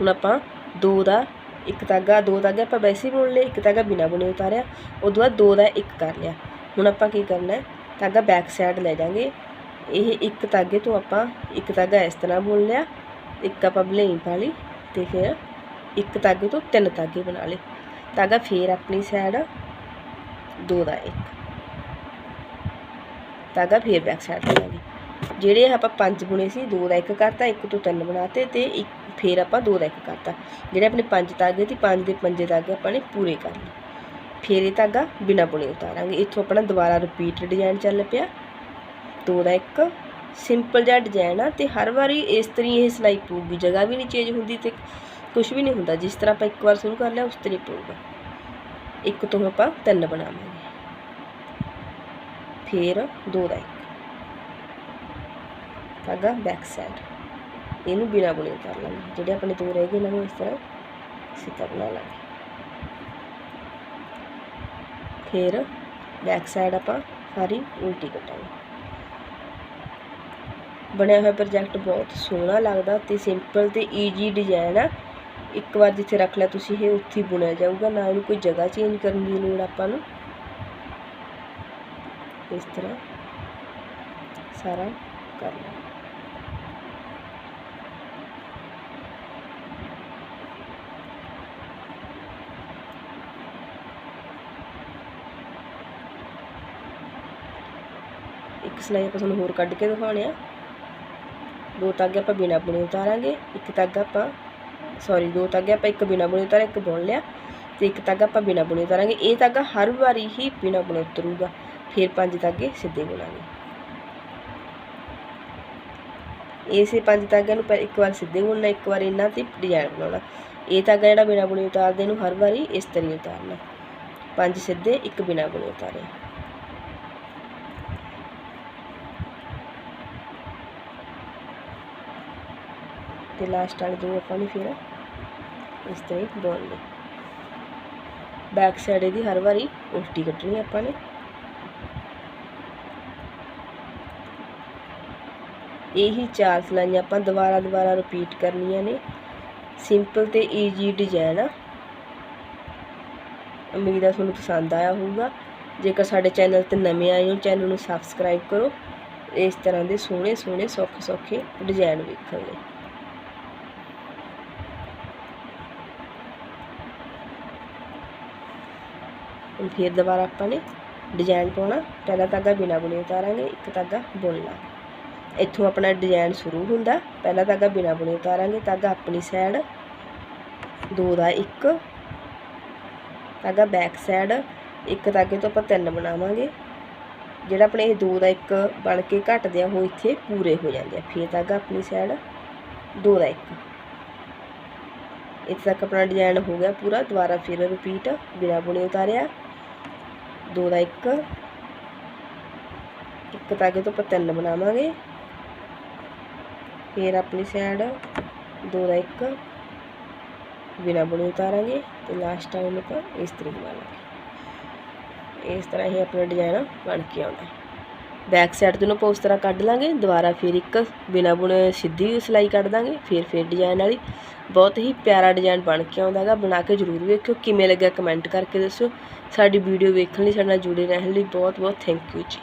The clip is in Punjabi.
ਹੁਣ ਆਪਾਂ ਦੋ ਦਾ, ਇੱਕ ਧਾਗਾ ਦੋ ਧਾਗੇ ਆਪਾਂ ਵੈਸੇ ਹੀ ਬੁਣ ਲਏ, ਇੱਕ ਧਾਗਾ ਬਿਨਾ ਬੁਣੇ ਉਤਾਰਿਆ, ਉਦੋਂ ਬਾਅਦ ਦੋ ਦਾ, ਇੱਕ ਕਰ ਲਿਆ। ਹੁਣ ਆਪਾਂ ਕੀ ਕਰਨਾ ਧਾਗਾ ਬੈਕ ਸਾਈਡ ਲੈ ਜਾਾਂਗੇ। ਇਹ ਇੱਕ ਧਾਗੇ ਤੋਂ ਆਪਾਂ ਇੱਕ ਧਾਗਾ ਇਸ ਤਰ੍ਹਾਂ ਬੁਣ ਲਿਆ, ਇੱਕ ਆਪਾਂ ਬਲੇਈ ਪਾ ਲਈ ਤੇ ਫਿਰ ਇੱਕ ਧਾਗੇ ਤੋਂ ਤਿੰਨ ਧਾਗੇ ਬਣਾ ਲਏ। ਧਾਗਾ ਫੇਰ ਆਪਣੀ ਸਾਈਡ ਦੋ ਦਾ ਇੱਕ। ਧਾਗਾ ਫੇਰ ਬੈਕ ਸਾਈਡ ਲਾਂਗੇ ਜਿਹੜੇ ਆਪਾਂ ਪੰਜ ਬੁਣੇ ਸੀ, ਦੋ ਦਾ ਇੱਕ ਕਰਤਾ, ਇੱਕ ਤੋਂ ਤਿੰਨ ਬਣਾਤੇ ਤੇ ਇੱਕ ਫੇਰ ਆਪਾਂ ਦੋ ਦਾ ਇੱਕ ਕਰਤਾ। ਜਿਹੜੇ ਆਪਣੇ ਪੰਜ ਧਾਗੇ ਸੀ, ਪੰਜ ਦੇ ਪੰਜੇ ਧਾਗੇ ਆਪਾਂ ਨੇ ਪੂਰੇ ਕਰ ਲਏ। ਫੇਰ ਇਹ ਧਾਗਾ ਬਿਨਾ ਬੁਣੇ ਉਤਾਰਾਂਗੇ। ਇੱਥੋਂ ਆਪਣਾ ਦੁਬਾਰਾ ਰਿਪੀਟ ਡਿਜ਼ਾਈਨ ਚੱਲ ਪਿਆ। ਦੋ ਦਾ ਇੱਕ ਸਿੰਪਲ ਜਿਹਾ ਡਿਜ਼ਾਈਨ ਆ ਤੇ ਹਰ ਵਾਰੀ ਇਸ ਤਰੀ ਇਹ ਸਿਲਾਈ ਪਊਗੀ। ਜਗ੍ਹਾ ਵੀ ਨਹੀਂ ਚੇਂਜ ਹੁੰਦੀ ਤੇ ਕੁਝ ਵੀ ਨਹੀਂ ਹੁੰਦਾ। ਜਿਸ ਤਰ੍ਹਾਂ ਆਪਾਂ ਇੱਕ ਵਾਰ ਸ਼ੁਰੂ ਕਰ ਲਿਆ, ਉਸ ਤਰੀ ਪਊਗਾ। ਇੱਕ ਤੋਂ ਆਪਾਂ ਤਿੰਨ ਬਣਾਵਾਂਗੇ। ਫੇਰ ਦੋ ਦਾ ਇੱਕ। ਧਾਗਾ ਬੈਕ ਸਾਈਡ ਇਹਨੂੰ ਬਿਨਾ ਬੁਣੇ ਕਰ ਲਾਂਗੇ। ਜਿਹੜੇ ਆਪਣੇ ਦੋ ਰਹਿ ਗਏ ਇਹਨਾਂ ਨੂੰ ਇਸ ਤਰ੍ਹਾਂ ਸਿੱਧਾ ਬਣਾ ਲਾਂਗੇ। ਫਿਰ ਬੈਕ ਸਾਈਡ ਆਪਾਂ ਸਾਰੀ ਉਲਟੀ ਕੱਟਾਂਗੇ ਬਣਿਆ ਹੋਇਆ ਪ੍ਰੋਜੈਕਟ ਬਹੁਤ ਸੋਹਣਾ ਲੱਗਦਾ ਤੇ ਸਿੰਪਲ ਤੇ ਈਜੀ ਡਿਜ਼ਾਈਨ ਆ। ਇੱਕ ਵਾਰ ਜਿੱਥੇ ਰੱਖ ਲਿਆ ਤੁਸੀਂ ਇਹ ਉੱਥੇ ਹੀ ਬੁਣਿਆ ਜਾਊਗਾ। ਨਾ ਇਹਨੂੰ ਕੋਈ ਜਗ੍ਹਾ ਚੇਂਜ ਕਰਨ ਦੀ ਲੋੜ ਆਪਾਂ ਨੂੰ। ਇਸ ਤਰ੍ਹਾਂ ਸਾਰਾ ਕਰ ਲਿਆ ਇੱਕ ਸਿਲਾਈ ਆਪਾਂ ਤੁਹਾਨੂੰ ਹੋਰ ਕੱਢ ਕੇ ਦਿਖਾਉਣੇ ਆ। ਦੋ ਧਾਗੇ ਆਪਾਂ ਬਿਨਾ ਬੁਣੇ ਉਤਾਰਾਂਗੇ, ਇੱਕ ਧਾਗਾ ਆਪਾਂ ਸੌਰੀ ਦੋ ਧਾਗੇ ਆਪਾਂ ਇੱਕ ਬਿਨਾ ਬੁਣੇ ਉਤਾਰਿਆ ਇੱਕ ਬੁਣ ਲਿਆ ਤੇ ਇੱਕ ਧਾਗਾ ਆਪਾਂ ਬਿਨਾ ਬੁਣੇ ਉਤਾਰਾਂਗੇ। ਇਹ ਧਾਗਾ ਹਰ ਵਾਰੀ ਹੀ ਬਿਨਾ ਬੁਣੇ ਉਤਰੂਗਾ, ਫਿਰ ਪੰਜ ਧਾਗੇ ਸਿੱਧੇ ਬੁਣਾਂਗੇ। ਇਸੇ ਪੰਜ ਧਾਗਿਆਂ ਨੂੰ ਇੱਕ ਵਾਰ ਸਿੱਧੇ ਬੁਣਨਾ, ਇੱਕ ਵਾਰ ਇਹਨਾਂ ਤੇ ਡਿਜ਼ਾਈਨ ਬਣਾਉਣਾ। ਇਹ ਧਾਗਾ ਜਿਹੜਾ ਬਿਨਾ ਬੁਣੇ ਉਤਾਰਦੇ ਨੂੰ ਹਰ ਵਾਰੀ ਇਸ ਤਰੀਕੇ ਉਤਾਰਨਾ। ਪੰਜ ਸਿੱਧੇ, ਇੱਕ ਬਿਨਾ ਬੁਣੇ ਉਤਾਰੇ। ਤੇ ਲਾਸਟ ਵਾਲੇ ਦੋ ਆਪਾਂ ਨੇ ਫਿਰ ਇਸ ਤਰ੍ਹਾਂ ਬੁਣ ਲਏ ਬੈਕ ਸਾਈਡ ਇਹਦੀ ਹਰ ਵਾਰੀ ਉਲਟੀ ਕੱਢਣੀ ਆਪਾਂ ਨੇ। ਇਹੀ ਚਾਰ ਸਲਾਈਆਂ ਆਪਾਂ ਦੁਬਾਰਾ ਦੁਬਾਰਾ ਰਿਪੀਟ ਕਰਨੀਆਂ ਨੇ। ਸਿੰਪਲ ਤੇ ਈਜੀ ਡਿਜ਼ਾਈਨ ਆ। ਉਮੀਦ ਆ ਤੁਹਾਨੂੰ ਪਸੰਦ ਆਇਆ ਹੋਊਗਾ। ਜੇਕਰ ਸਾਡੇ ਚੈਨਲ ਤੇ ਨਵੇਂ ਆਏ ਹੋ ਚੈਨਲ ਨੂੰ ਸਬਸਕ੍ਰਾਈਬ ਕਰੋ। ਇਸ ਤਰ੍ਹਾਂ ਦੇ ਸੋਹਣੇ ਸੋਹਣੇ ਸੌਖੇ ਸੌਖੇ ਡਿਜ਼ਾਈਨ ਵੇਖਣ ਲਈ। ਹੁਣ ਫਿਰ ਦੁਬਾਰਾ ਆਪਾਂ ਨੇ ਡਿਜ਼ਾਈਨ ਪਾਉਣਾ। ਪਹਿਲਾ ਧਾਗਾ ਬਿਨਾ ਬੁਣੇ ਉਤਾਰਾਂਗੇ, ਇੱਕ ਧਾਗਾ ਬੁਣਨਾ। ਇੱਥੋਂ ਆਪਣਾ ਡਿਜ਼ਾਈਨ ਸ਼ੁਰੂ ਹੁੰਦਾ। ਪਹਿਲਾ ਧਾਗਾ ਬਿਨਾ ਬੁਣੇ ਉਤਾਰਾਂਗੇ। ਧਾਗਾ ਆਪਣੀ ਸਾਈਡ ਦੋ ਦਾ ਇੱਕ। ਧਾਗਾ ਬੈਕ ਸਾਈਡ ਇੱਕ ਧਾਗੇ ਤੋਂ ਆਪਾਂ ਤਿੰਨ ਬਣਾਵਾਂਗੇ। ਜਿਹੜਾ ਆਪਣੇ ਇਹ ਦੋ ਦਾ ਇੱਕ ਬਣ ਕੇ ਘਟਦੇ ਆ, ਉਹ ਇੱਥੇ ਪੂਰੇ ਹੋ ਜਾਂਦੇ ਆ। ਫਿਰ ਧਾਗਾ ਆਪਣੀ ਸਾਈਡ ਦੋ ਦਾ ਇੱਕ। ਇੱਥੇ ਤੱਕ ਆਪਣਾ ਡਿਜ਼ਾਈਨ ਹੋ ਗਿਆ ਪੂਰਾ। ਦੁਬਾਰਾ ਫਿਰ ਰਿਪੀਟ ਬਿਨਾ ਬੁਣੇ ਉਤਾਰਿਆ। ਦੋ ਦਾ ਇੱਕ। ਇੱਕ ਧਾਗੇ ਤੋਂ ਆਪਾਂ ਤਿੰਨ ਬਣਾਵਾਂਗੇ। ਫਿਰ ਆਪਣੀ ਸਾਈਡ ਦੋ ਦਾ ਇੱਕ। ਬਿਨਾ ਬੁਣੇ ਉਤਾਰਾਂਗੇ ਤੇ ਲਾਸਟ ਟਾਈਮ ਆਪਾਂ ਇਸ ਤਰ੍ਹਾਂ ਬਣਾਵਾਂਗੇ। ਇਸ ਤਰ੍ਹਾਂ ਹੀ ਆਪਣਾ ਡਿਜ਼ਾਈਨ ਬਣ ਕੇ ਆਉਂਦਾ। ਬੈਕ ਸਾਈਡ ਤੋਂ ਆਪਾਂ ਉਸ ਤਰ੍ਹਾਂ ਕੱਢ ਲਾਂਗੇ, ਦੁਬਾਰਾ ਫਿਰ ਇੱਕ ਬਿਨਾ ਬੁਣੇ ਸਿੱਧੀ ਸਿਲਾਈ ਕੱਢ ਦਾਂਗੇ, ਫਿਰ ਫਿਰ ਡਿਜ਼ਾਈਨ ਵਾਲੀ। ਬਹੁਤ ਹੀ ਪਿਆਰਾ ਡਿਜ਼ਾਈਨ ਬਣ ਕੇ ਆਉਂਦਾ ਹੈਗਾ, ਬਣਾ ਕੇ ਜ਼ਰੂਰ ਵੇਖਿਓ, ਕਿਵੇਂ ਲੱਗਿਆ ਕਮੈਂਟ ਕਰਕੇ ਦੱਸਿਓ। ਸਾਡੀ ਵੀਡੀਓ ਵੇਖਣ ਲਈ ਸਾਡੇ ਨਾਲ ਜੁੜੇ ਰਹਿਣ ਲਈ ਬਹੁਤ ਬਹੁਤ ਥੈਂਕ ਯੂ ਜੀ।